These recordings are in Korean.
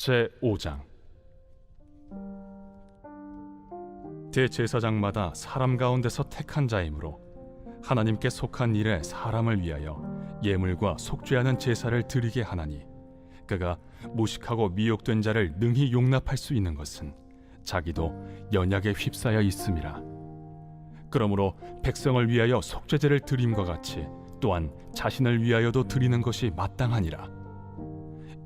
제 5장. 대제사장마다 사람 가운데서 택한 자이므로 하나님께 속한 일에 사람을 위하여 예물과 속죄하는 제사를 드리게 하나니 그가 무식하고 미혹된 자를 능히 용납할 수 있는 것은 자기도 연약에 휩싸여 있음이라. 그러므로 백성을 위하여 속죄제를 드림과 같이 또한 자신을 위하여도 드리는 것이 마땅하니라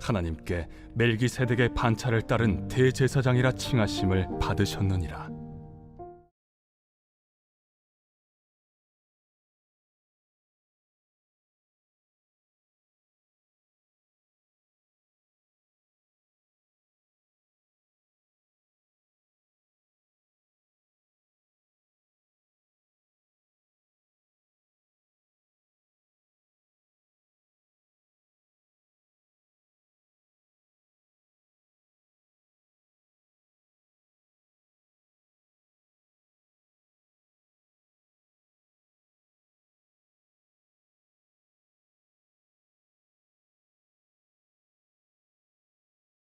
하나님께 멜기세덱의 반차를 따른 대제사장이라 칭하심을 받으셨느니라